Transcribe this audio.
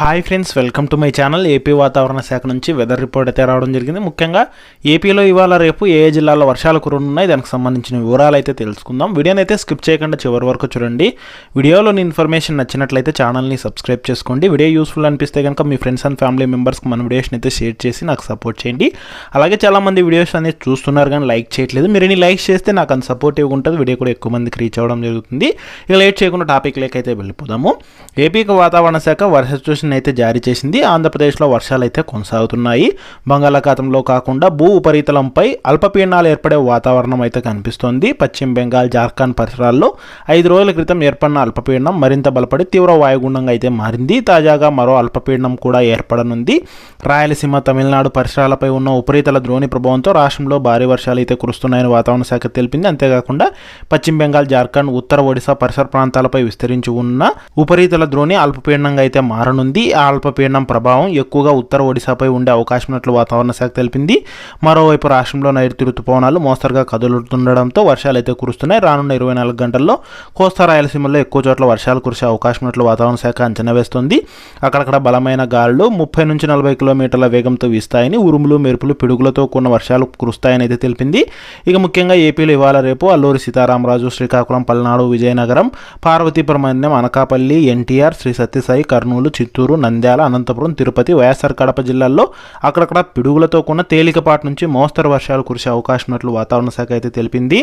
Hi friends welcome to my channel AP వాతావరణ శాఖ నుంచి వెదర్ రిపోర్ట్ అయితే రావడం జరిగింది. ముఖ్యంగా ఏపీలో ఇవాళ రేపు ఏ జిల్లాలో వర్షాలు కురున్నాయి దానికి సంబంధించిన వివరాలు అయితే తెలుసుకుందాం. వీడియోని అయితే స్కిప్ చేయకుండా చివరి వరకు చూడండి. వీడియోలోని ఇన్ఫర్మేషన్ నచ్చినట్లయితే ఛానల్ని సబ్స్క్రైబ్ చేసుకోండి. వీడియో యూస్ఫుల్ అనిపిస్తే కనుక మీ ఫ్రెండ్స్ అండ్ ఫ్యామిలీ మెంబర్స్కి మన వీడియోస్ని అయితే షేర్ చేసి నాకు సపోర్ట్ చేయండి. అలాగే చాలామంది వీడియోస్ అనేది చూస్తున్నారు కానీ లైక్ చేయట్లేదు. మీరు ఇన్ని లైక్ చేస్తే నాకు అంత సపోర్టివ్గా ఉంటుంది. వీడియో కూడా ఎక్కువ మందికి రీచ్ అవ్వడం జరుగుతుంది. ఇక లేట్ చేయకుండా టాపిక్ లేకైతే వెళ్ళిపోదాము. ఏపీకి వాతావరణ శాఖ వర్ష అలర్ట్ని అయితే జారీ చేసింది. ఆంధ్రప్రదేశ్లో వర్షాలు అయితే కొనసాగుతున్నాయి. బంగాళాఖాతంలో కాకుండా భూ ఉపరితలంపై అల్పపీడనాలు ఏర్పడే వాతావరణం అయితే కనిపిస్తోంది. పశ్చిమ బెంగాల్ జార్ఖండ్ పరిసరాల్లో ఐదు రోజుల క్రితం ఏర్పడిన అల్పపీడనం మరింత బలపడి తీవ్ర వాయుగుండంగా అయితే మారింది. తాజాగా మరో అల్పపీడనం కూడా ఏర్పడనుంది. రాయలసీమ తమిళనాడు పరిసరాలపై ఉన్న ఉపరితల ద్రోణి ప్రభావంతో రాష్ట్రంలో భారీ వర్షాలు అయితే కురుస్తున్నాయని వాతావరణ శాఖ తెలిపింది. అంతేకాకుండా పశ్చిమ బెంగాల్ జార్ఖండ్ ఉత్తర ఒడిశా పరిసర ప్రాంతాలపై విస్తరించి ఉన్న ఉపరితల ద్రోణి అల్పపీడనంగా అయితే మారనుంది. ఆ అల్పపీడనం ప్రభావం ఎక్కువగా ఉత్తర ఒడిశాపై ఉండే అవకాశం ఉన్నట్లు వాతావరణ శాఖ తెలిపింది. మరోవైపు రాష్ట్రంలో నైరుతి రుతుపవనాలు మోస్తరుగా కదులుతుండడంతో వర్షాలు అయితే కురుస్తున్నాయి. రానున్న ఇరవై నాలుగు గంటల్లో కోస్తా రాయలసీమలో ఎక్కువ చోట్ల వర్షాలు కురిసే అవకాశం ఉన్నట్లు వాతావరణ శాఖ అంచనా వేస్తుంది. అక్కడక్కడ బలమైన గాలులు ముప్పై నుంచి నలభై కిలోమీటర్ల వేగంతో వీస్తాయని ఉరుములు మెరుపులు పిడుగులతో కూడిన వర్షాలు కురుస్తాయని అయితే తెలిపింది. ఇక ముఖ్యంగా ఏపీలో ఇవాళ రేపు అల్లూరి సీతారామరాజు శ్రీకాకుళం పల్నాడు విజయనగరం పార్వతీపురం అనకాపల్లి ఎన్టీఆర్ శ్రీ సత్యసాయి కర్నూలు చిత్తూరు చిత్తూరు నంద్యాల అనంతపురం తిరుపతి వైఎస్ఆర్ కడప జిల్లాల్లో అక్కడక్కడ పిడుగులతో కూడిన తేలికపాటి నుంచి మోస్తరు వర్షాలు కురిసే అవకాశం ఉన్నట్లు వాతావరణ శాఖ అయితే తెలిపింది.